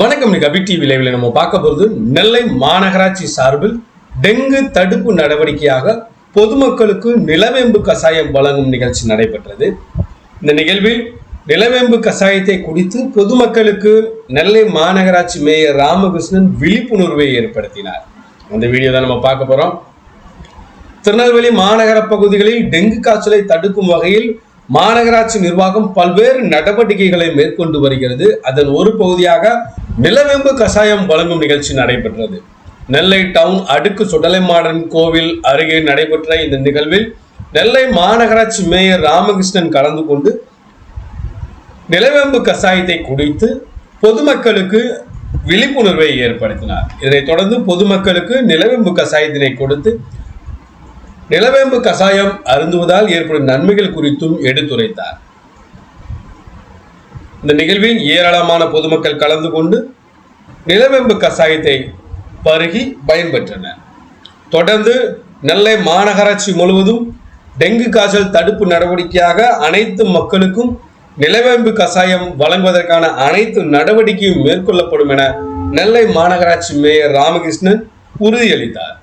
வணக்கம். இன்னைக்கு அபி டிவி லைவ்ல நம்ம பார்க்க போகிறது நெல்லை மாநகராட்சி சார்பில் டெங்கு தடுப்பு நடவடிக்கையாக பொதுமக்களுக்கு நிலவேம்பு கஷாயம் வழங்கும் நிகழ்ச்சி நடைபெற்றது. இந்த நிகழ்வில் நிலவேம்பு கசாயத்தை குடித்து பொதுமக்களுக்கு நெல்லை மாநகராட்சி மேயர் ராமகிருஷ்ணன் விழிப்புணர்வை ஏற்படுத்தினார். அந்த வீடியோ தான் நம்ம பார்க்க போகிறோம் திருநெல்வேலி மாநகர பகுதிகளில் டெங்கு காய்ச்சலை தடுக்கும் வகையில் மாநகராட்சி நிர்வாகம் பல்வேறு நடவடிக்கைகளை மேற்கொண்டு வருகிறது. அதன் ஒரு பகுதியாக நிலவேம்பு கசாயம் வழங்கும் நிகழ்ச்சி நடைபெற்றது. நெல்லை டவுன் அடுக்கு சுடலைமாடன் கோவில் அருகே நடைபெற்ற இந்த நிகழ்வில் நெல்லை மாநகராட்சி மேயர் ராமகிருஷ்ணன் கலந்து கொண்டு நிலவேம்பு கசாயத்தை குடித்து பொதுமக்களுக்கு விழிப்புணர்வை ஏற்படுத்தினார். இதனைத் தொடர்ந்து பொதுமக்களுக்கு நிலவேம்பு கசாயத்தினை கொடுத்து நிலவேம்பு கசாயம் அருந்துவதால் ஏற்படும் நன்மைகள் குறித்தும் எடுத்துரைத்தார். இந்த நிகழ்வில் ஏராளமான பொதுமக்கள் கலந்து கொண்டு நிலவேம்பு கசாயத்தை பருகி பயன்பெற்றனர். தொடர்ந்து நெல்லை மாநகராட்சி முழுவதும் டெங்கு காய்ச்சல் தடுப்பு நடவடிக்கையாக அனைத்து மக்களுக்கும் நிலவேம்பு கசாயம் வழங்குவதற்கான அனைத்து நடவடிக்கையும் மேற்கொள்ளப்படும் என நெல்லை மாநகராட்சி மேயர் ராமகிருஷ்ணன் உறுதியளித்தார்.